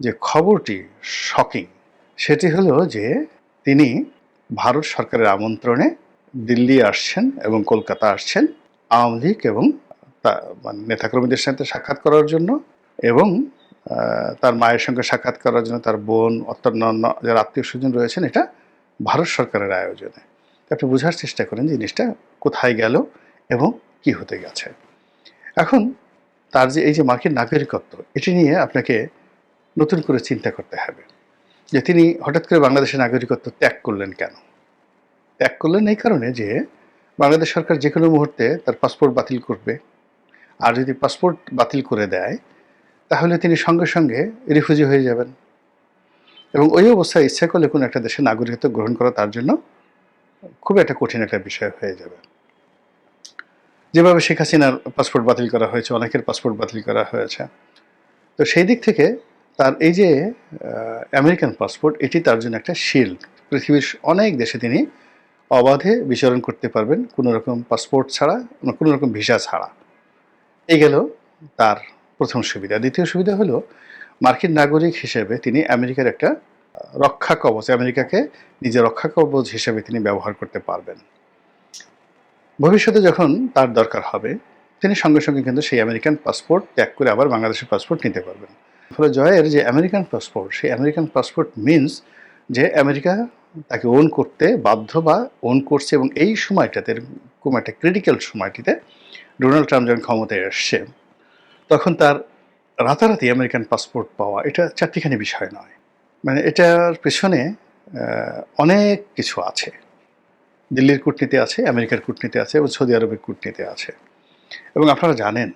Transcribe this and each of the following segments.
যে খবরটি শকিং সেটি হলো যে তিনি ভারত সরকারের আমন্ত্রণে দিল্লি আসছেন এবং কলকাতা আসছেন আওয়ামী লীগ এবং মানে নেতাকর্মীদের সাথে সাক্ষাৎ করার জন্য এবং তার মায়ের সঙ্গে সাক্ষাৎ করার জন্য তার বোন অন্যান্য যারা আত্মীয় স্বজন রয়েছেন, এটা ভারত সরকারের আয়োজনে। আপনি বোঝার চেষ্টা করেন জিনিসটা কোথায় গেল এবং কি হতে গেছে। এখন তার যে, এই যে মার্কিন নাগরিকত্ব, এটি নিয়ে আপনাকে নতুন করে চিন্তা করতে হবে যে তিনি হঠাৎ করে বাংলাদেশের নাগরিকত্ব ত্যাগ করলেন কেন? ত্যাগ করলেন এই কারণে যে বাংলাদেশ সরকার যে কোনো মুহূর্তে তার পাসপোর্ট বাতিল করবে। আর যদি পাসপোর্ট বাতিল করে দেয়, তাহলে তিনি সঙ্গে সঙ্গে রিফিউজি হয়ে যাবেন। এবং ওই অবস্থায় ইচ্ছা করলে কোনো একটা দেশের নাগরিকত্ব গ্রহণ করা তার জন্য খুব একটা কঠিন একটা বিষয় হয়ে যাবে। যেভাবে শেখ হাসিনার পাসপোর্ট বাতিল করা হয়েছে, অনেকের পাসপোর্ট বাতিল করা হয়েছে। তো সেই দিক থেকে তার এই যে আমেরিকান পাসপোর্ট এটি তার জন্য একটা শিল্ড পৃথিবীর অনেক দেশে তিনি অবাধে বিচরণ করতে পারবেন কোনো রকম পাসপোর্ট ছাড়া, কোনো রকম ভিসা ছাড়া। এই গেল তার প্রথম সুবিধা। দ্বিতীয় সুবিধা হলো, মার্কিন নাগরিক হিসেবে তিনি আমেরিকার একটা রক্ষা কবচ, আমেরিকাকে নিজের রক্ষা কবচ হিসেবে তিনি ব্যবহার করতে পারবেন। ভবিষ্যতে যখন তার দরকার হবে, তিনি সঙ্গে সঙ্গে কিন্তু সেই আমেরিকান পাসপোর্ট ত্যাগ করে আবার বাংলাদেশের পাসপোর্ট নিতে পারবেন। ফলে জয়ের যে আমেরিকান পাসপোর্ট, সেই আমেরিকান পাসপোর্ট মিনস যে আমেরিকা তাকে ওন করতে বাধ্য বা ওন করছে এবং এই সময়টাতে এরকম একটা ক্রিটিক্যাল সময়টিতে ডোনাল্ড ট্রাম্প যখন ক্ষমতায় এসছে তখন তার রাতারাতি আমেরিকান পাসপোর্ট পাওয়া এটা চারটিখানি বিষয় নয়। মানে এটার পেছনে অনেক কিছু আছে। দিল্লির কূটনীতি আছে, আমেরিকার কূটনীতি আছে এবং সৌদি আরবের কূটনীতি আছে। এবং আপনারা জানেন,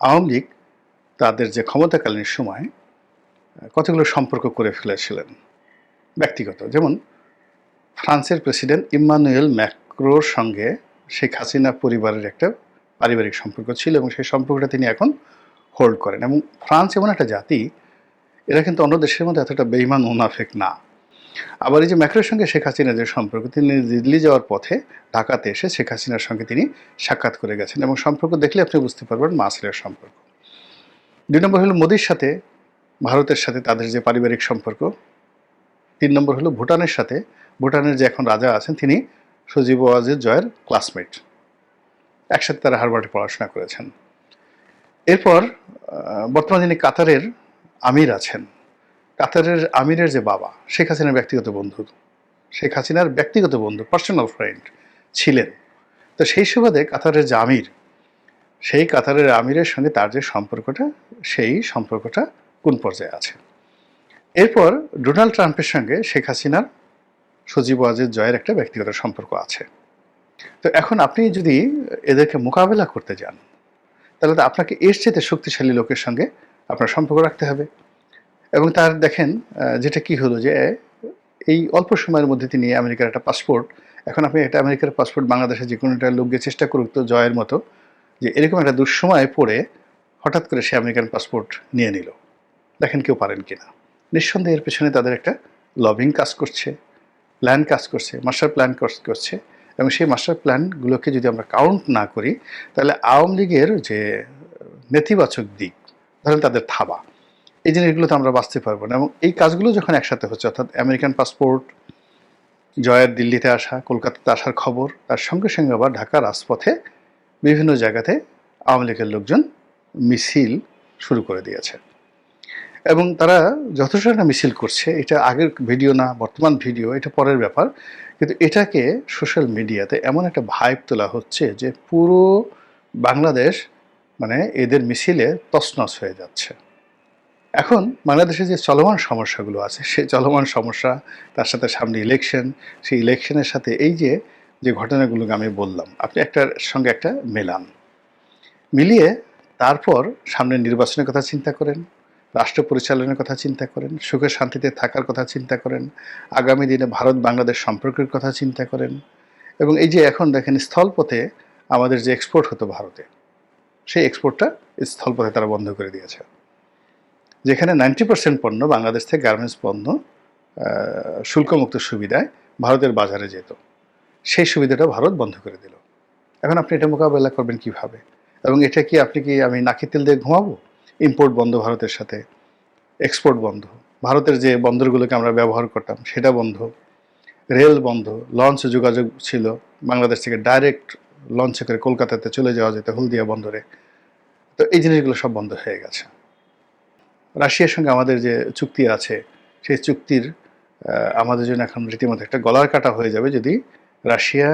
আওয়ামী লীগ তাদের যে ক্ষমতাকালীন সময় কতগুলো সম্পর্ক করে ফেলেছিলেন ব্যক্তিগত। যেমন ফ্রান্সের প্রেসিডেন্ট ইম্মানুয়েল ম্যাক্রোর সঙ্গে শেখ হাসিনা পরিবারের একটা পারিবারিক সম্পর্ক ছিল এবং সেই সম্পর্কটা তিনি এখন হোল্ড করেন এবং ফ্রান্স এমন একটা জাতি, এরা কিন্তু অন্য দেশের মধ্যে এতটা বেইমান মুনাফেক না। আবার এই যে ম্যাক্রোর সঙ্গে শেখ হাসিনার যে সম্পর্ক, তিনি দিল্লি যাওয়ার পথে ঢাকাতে এসে শেখ হাসিনার সঙ্গে তিনি সাক্ষাৎ করে গেছেন এবং সম্পর্ক দেখলে আপনি বুঝতে পারবেন মাসিলের সম্পর্ক। দুই নম্বর হলো মোদির সাথে, ভারতের সাথে তাদের যে পারিবারিক সম্পর্ক। তিন নম্বর হলো ভুটানের সাথে, ভুটানের যে এখন রাজা আছেন তিনি সজীব ওয়াজিদ জয়ের ক্লাসমেট একসাথে তারা হারবার্টে পড়াশোনা করেছেন। এরপর বর্তমানে যিনি কাতারের আমির আছেন। কাতারের আমিরের যে বাবা, শেখ হাসিনার ব্যক্তিগত বন্ধু। শেখ হাসিনার ব্যক্তিগত বন্ধু পার্সোনাল ফ্রেন্ড ছিলেন। তো সেই সুবাদে কাতারের যে আমির সেই কাতারের আমিরের সঙ্গে তার যে সম্পর্কটা, সেই সম্পর্কটা কোন পর্যায়ে আছে? এরপর ডোনাল্ড ট্রাম্পের সঙ্গে শেখ হাসিনার সজীব ওয়াজেদ জয়ের একটা ব্যক্তিগত সম্পর্ক আছে। তো এখন আপনি যদি এদেরকে মোকাবেলা করতে যান, তাহলে তো আপনাকে এর চেয়ে শক্তিশালী লোকের সঙ্গে আপনার সম্পর্ক রাখতে হবে। এবং তার দেখেন যেটা কি হলো যে, এই অল্প সময়ের মধ্যে তিনি আমেরিকার একটা পাসপোর্ট, এখন আপনি একটা আমেরিকার পাসপোর্ট বাংলাদেশে যে কোনো একটা লোককে চেষ্টা করুক তো জয়ের মতো যে এরকম একটা দুঃসময় পড়ে হঠাৎ করে সে আমেরিকান পাসপোর্ট নিয়ে নিল। দেখেন কেউ পারেন কিনা। নিঃসন্দেহে এর পেছনে তাদের একটা লবিং কাজ করছে, প্ল্যান কাজ করছে, মাস্টার প্ল্যান করছে এবং সেই মাস্টার প্ল্যানগুলোকে যদি আমরা কাউন্ট না করি, তাহলে আওয়ামী লীগের যে নেতিবাচক দিক, ধরেন তাদের থাবা, এই জিনিসগুলোতে আমরা বাঁচতে পারব না এবং এই কাজগুলো যখন একসাথে হচ্ছে, অর্থাৎ আমেরিকান পাসপোর্ট, জয়ের দিল্লিতে আসা, কলকাতাতে আসার খবর, তার সঙ্গে সঙ্গে আবার ঢাকা রাজপথে বিভিন্ন জায়গাতে আওয়ামী লীগের লোকজন মিছিল শুরু করে দিয়েছে। এবং তারা যথেষ্ট একটা মিছিল করছে। এটা আগের ভিডিও না, বর্তমান ভিডিও, এটা পরের ব্যাপার। কিন্তু এটাকে সোশ্যাল মিডিয়াতে এমন একটা ভাইব তোলা হচ্ছে যে পুরো বাংলাদেশ মানে এদের মিছিলে তছনছ হয়ে যাচ্ছে। এখন বাংলাদেশে যে চলমান সমস্যাগুলো আছে সেই চলমান সমস্যা, তার সাথে সামনে ইলেকশন সেই ইলেকশনের সাথে এই যে যে ঘটনাগুলোকে আমি বললাম, আপনি একটার সঙ্গে একটা মেলান। মিলিয়ে তারপর সামনে নির্বাচনের কথা চিন্তা করেন, রাষ্ট্র পরিচালনার কথা চিন্তা করেন, সুখে শান্তিতে থাকার কথা চিন্তা করেন, আগামী দিনে ভারত বাংলাদেশ সম্পর্কের কথা চিন্তা করেন এবং এই যে এখন দেখেন স্থলপথে আমাদের যে এক্সপোর্ট হতো ভারতে, সেই এক্সপোর্টটা স্থলপথে তারা বন্ধ করে দিয়েছে। যেখানে নাইনটি পার্সেন্ট পণ্য বাংলাদেশ থেকে গার্মেন্টস পণ্য শুল্কমুক্ত সুবিধায় ভারতের বাজারে যেত। সেই সুবিধাটা ভারত বন্ধ করে দিল। এখন আপনি এটা মোকাবেলা করবেন কীভাবে? এবং এটা কি আপনি কি, আমি নাকি তেল দিয়ে ঘুমাবো? ইম্পোর্ট বন্ধ ভারতের সাথে এক্সপোর্ট বন্ধ। ভারতের যে বন্দরগুলোকে আমরা ব্যবহার করতাম, সেটা বন্ধ। রেল বন্ধ লঞ্চ যোগাযোগ ছিল, বাংলাদেশ থেকে ডাইরেক্ট লঞ্চে করে কলকাতাতে চলে যাওয়া যেত, হলদিয়া বন্দরে। তো এই জিনিসগুলো সব বন্ধ হয়ে গেছে। রাশিয়ার সঙ্গে আমাদের যে চুক্তি আছে, সেই চুক্তির আমাদের জন্য এখন রীতিমতো একটা গলার কাটা হয়ে যাবে যদি রাশিয়া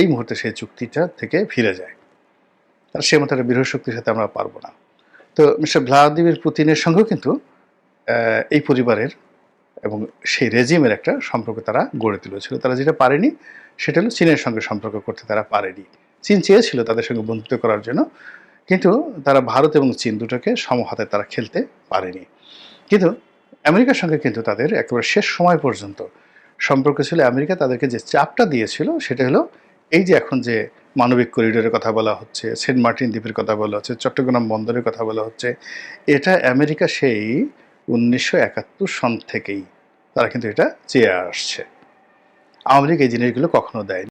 এই মুহূর্তে সেই চুক্তিটা থেকে ফিরে যায়। আর সে মতো একটা বৃহৎ শক্তির সাথে আমরা পারব না। তো মিস্টার ভ্লাদিমির পুতিনের সঙ্গেও কিন্তু এই পরিবারের এবং সেই রেজিমের একটা সম্পর্ক তারা গড়ে তুলেছিল। তারা যেটা পারেনি, সেটা হলো চীনের সঙ্গে সম্পর্ক করতে তারা পারেনি। চীন চেয়েছিল তাদের সঙ্গে বন্ধুত্ব করার জন্য, কিন্তু তারা ভারত এবং চীন দুটোকে সমহাতে তারা খেলতে পারেনি। কিন্তু আমেরিকার সঙ্গে কিন্তু তাদের একেবারে শেষ সময় পর্যন্ত সম্পর্ক ছিল আমেরিকা, তাদেরকে যে চাপটা দিয়েছিল সেটা হলো এই যে এখন যে মানবিক করিডোরের কথা বলা হচ্ছে, সেন্ট মার্টিন দ্বীপের কথা বলা হচ্ছে, চট্টগ্রাম বন্দরের কথা বলা হচ্ছে, এটা আমেরিকা সেই উনিশশো একাত্তর সন থেকেই। তারা কিন্তু এটা চেয়ে আসছে। আওয়ামী লীগ এই জিনিসগুলো কখনো দেয়নি।